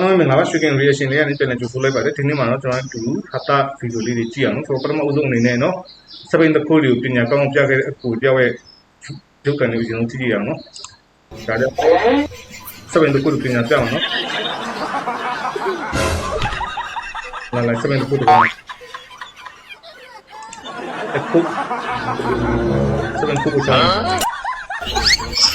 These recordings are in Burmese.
အားလုံးမင်္ဂလာပါရွှေကင် reaction လေးကနေပြန်လည်ကြိုဆိုလိုက်ပါတယ်ဒီနေ့မှာတော့ကျွန်တော်တို့ဟာတာဗီဒီယိုလေးတွေကြည့်အောင်နော်ဆိုတော့ပထမအဆုံးအနေနဲ့နော်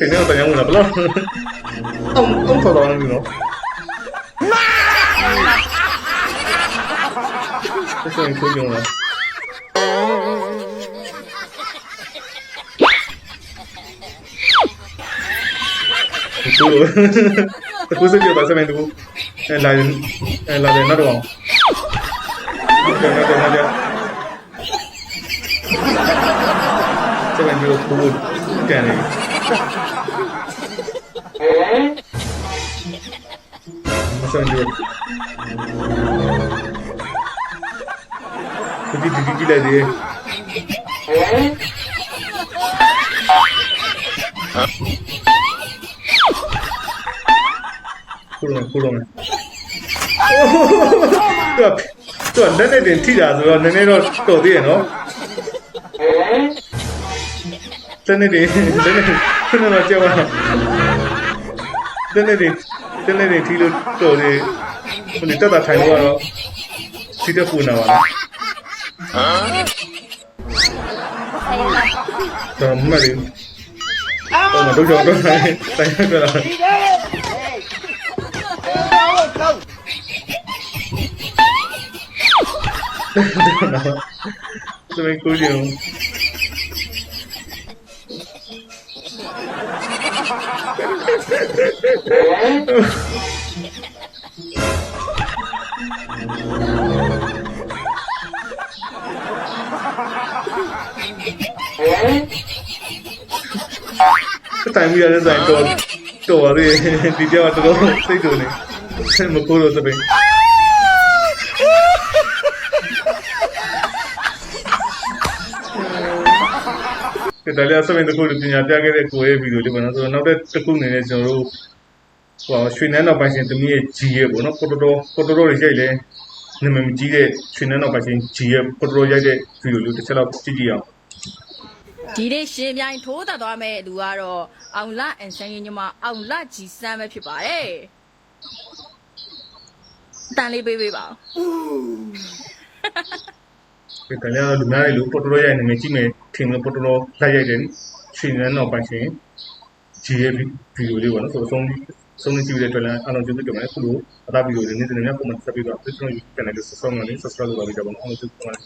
တင်နေတာတရားမလားဘလို့အောင်အောင်တော်တော်နေနော်ဆက်ဆက်ခွင့်ပြုံးလားသူသူစကြပါစမင်းသူလာရင်လာတယ်နော်တော့နော်တော့နော်တော့စမင်းသူကိုကန်နေ မစမ်းကြည့်ဒီဒီဒီဒီလိုက်တယ်ခုလုံးခုလုံးသူကသူကလက်နဲ့တင်ထိတာဆိုတော့နည်းနည်း တော့တော်သေးရနော်လက်နဲ့တင်လက်နဲ့ခုနကကြောက်ရလက်နဲ့တင်လက်နဲ့တင်ထိလို့တော်သေးခုနတက်တာထိုင်လို့ကတော့ထိတဲ့ပူနာပါလားတော့မမလေးတော့မတို့ကြောင့်တော့တိုင်းကြတာ Se me enculió. Cái tay mía nó dài to to đi đi theo tôi đâu thấy rồi này xem một cô rồi tôi bị ဒီတလေးအစမင်းတခုပညာပြခဲ့တဲ့ကိုရဲ့ဗီဒီယိုလေးပေါ့နော်ဆိုတော့နောက်တစ်ခုအနေနဲ့ကျွန်တော်တို့ ဟိုရွှေနန်းတော်ပိုင်ရှင်တမီးရဲ့ကြီးရဲ့ပေါ့နော်ကိုတော်တော်ကိုတော်တော်တွေရိုက်လဲနာမည်မကြီးတဲ့ရွှေနန်းတော်ပိုင်ရှင်ကြီးရဲ့ကိုတော်တော်ရိုက်တဲ့ဗီဒီယိုလေးတစ်ချက်တော့ကြည့်ကြည့်အောင်ဒီနေ့ရှင်ပြိုင်ထိုးတက်သွားမဲ့လူကတော့အောင်လအန်ဆန်းရင်ညီမအောင်လကြည်စမ်းပဲဖြစ်ပါတယ်အတန်လေးပေးပေးပါဦးဒီတလေးကလူများတွေလို့ကိုတော်တော်ရိုက်နေမယ်ကြည့်မယ်ထင်လို့ကိုတော်တော်လိုက်ရိုက်တယ်ရွှေနန်းတော်ပိုင်ရှင်ကြီးရဲ့ဗီဒီယိုလေးပေါ့နော်ဆိုတော့ဆုံး ဆုံးနေကြည့်တဲ့အတွက်လည်းအားလုံးကျေးဇူးတင်ပါတယ်ခုလိုအသာဗီဒီယိုလေးနေ့စဉ်နဲ့ပုံမှန်ဆက်ပြီးတော့ Facebook channel ကို subscribe လုပ်နေ subscribe လုပ်ပါကြပါဦးအားလုံးကျေးဇူးတင်ပါတယ်